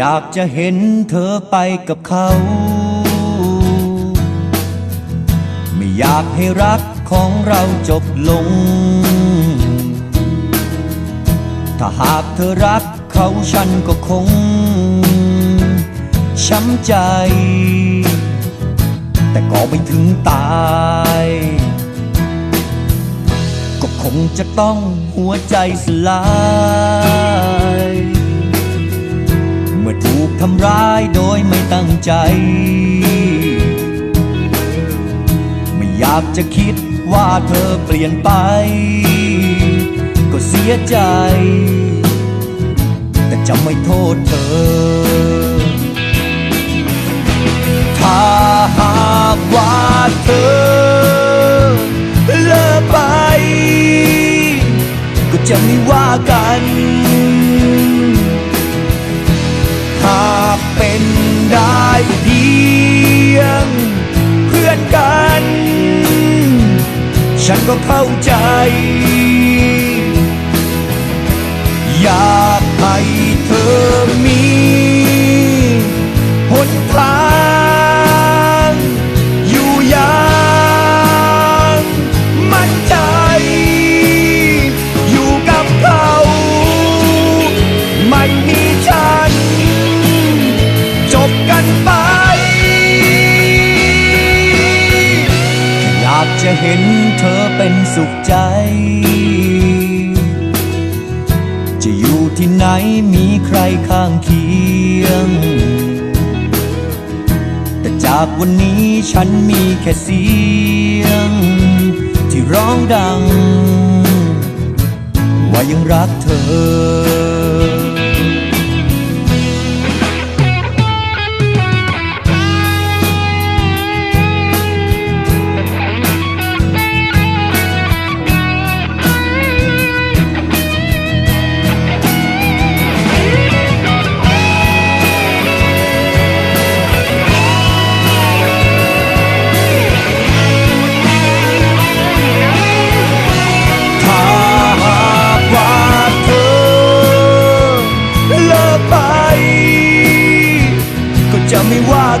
อยากจะเห็นเธอไปกับเขา ไม่อยากให้รักของเราจบลง ถ้าหากเธอรักเขาฉันก็คง ช้ำใจ แต่ก็ไม่ถึงตาย ก็คงจะต้องหัวใจสลาย ตั้งใจ ไม่อยากจะคิดว่าเธอเปลี่ยนไป ก็เสียใจ แต่จะไม่โทษเธอ ฉันก็เข้าใจ อยากให้เธอมี จะเห็นเธอเป็นสุขใจ จะอยู่ที่ไหนมีใครข้างเคียง แต่จากวันนี้ฉันมีแค่เสียง ที่ร้องดัง ว่ายังรักเธอ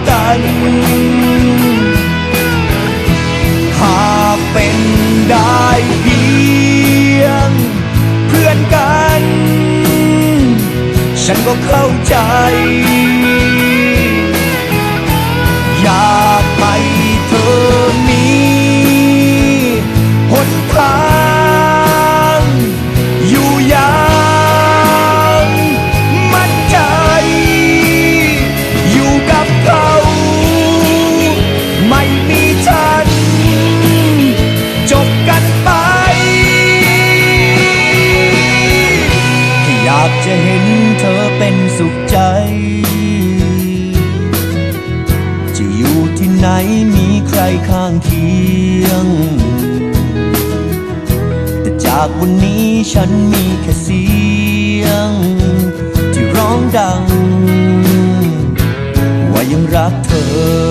กัน หากเป็นได้เพียง เพื่อนกัน ฉันก็เข้าใจ จะเห็นเธอเป็นสุขใจ จะอยู่ที่ไหนมีใครข้างเคียง แต่จากวันนี้ฉันมีแค่เสียง ที่ร้องดัง ว่ายังรักเธอ